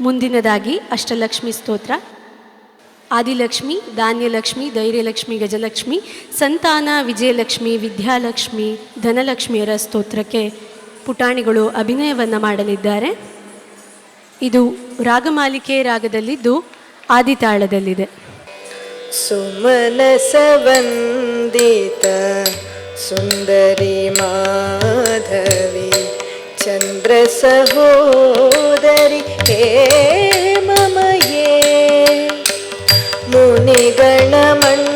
ಮುಂದಿನದಾಗಿ ಅಷ್ಟಲಕ್ಷ್ಮಿ ಸ್ತೋತ್ರ. ಆದಿಲಕ್ಷ್ಮಿ, ಧಾನ್ಯಲಕ್ಷ್ಮಿ, ಧೈರ್ಯಲಕ್ಷ್ಮಿ, ಗಜಲಕ್ಷ್ಮಿ, ಸಂತಾನ, ವಿಜಯಲಕ್ಷ್ಮಿ, ವಿದ್ಯಾಲಕ್ಷ್ಮಿ, ಧನಲಕ್ಷ್ಮಿಯರ ಸ್ತೋತ್ರಕ್ಕೆ ಪುಟಾಣಿಗಳು ಅಭಿನಯವನ್ನು ಮಾಡಲಿದ್ದಾರೆ. ಇದು ರಾಗಮಾಲಿಕೆ ರಾಗದಲ್ಲಿದ್ದು ಆದಿತಾಳದಲ್ಲಿದೆ. ಸುಮನಸವಂದಿತ ಸುಂದರಿ ಮಾಧವಿ. चन्द्र सहोदरि हे मम ये मुनिगणमण्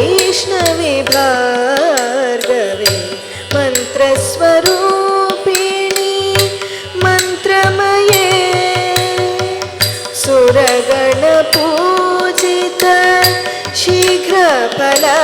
वैष्णवे भार्गवे मन्त्रस्वरूपिणे मन्त्रमये सुरगणपूजित शीघ्रफला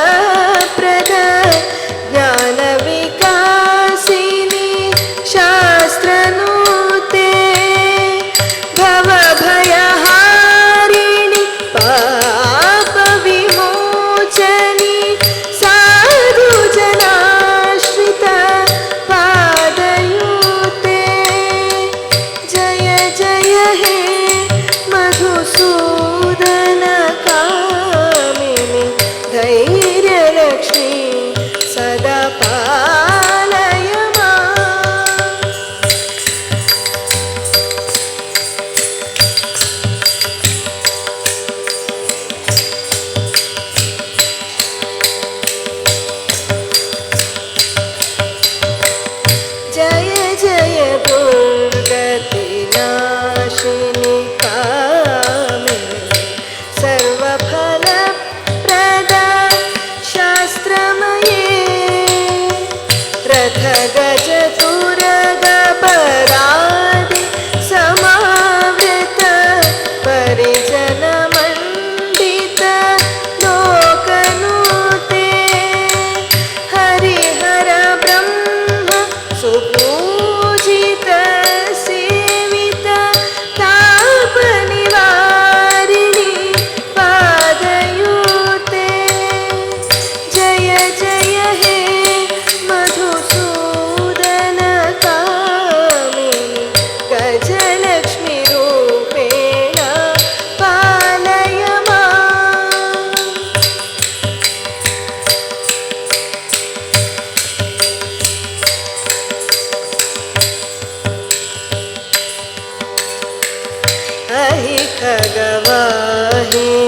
حق ظاهر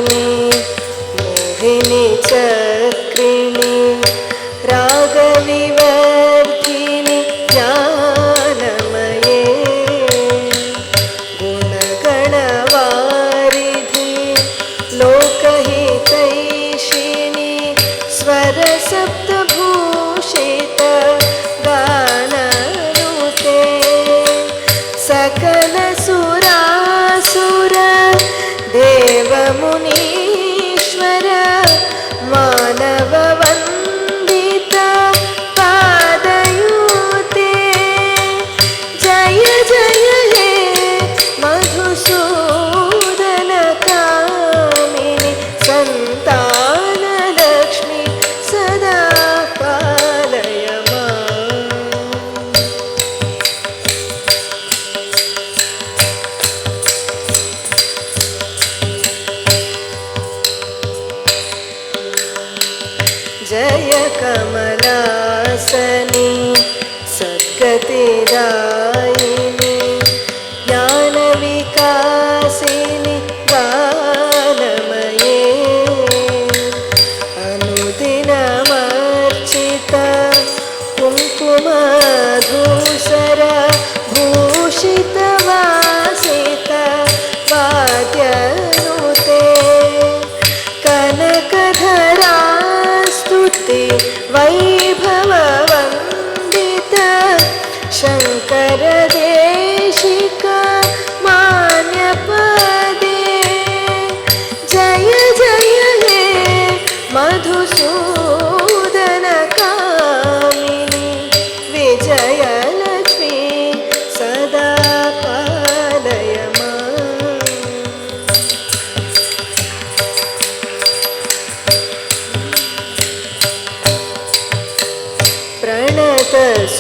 சத்கதிதா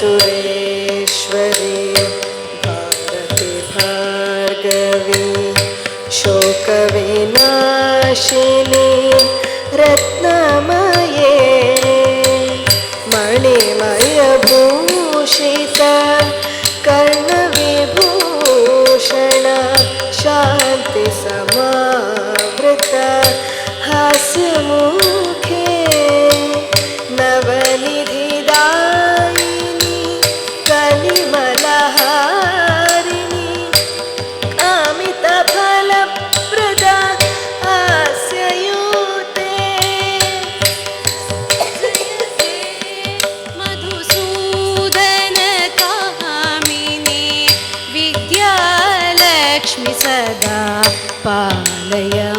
प्रणतसुरेश्वरी भारति भार्गवी शोकविनाशिनी रत्नमये विद्यालक्ष्मि सदा पालय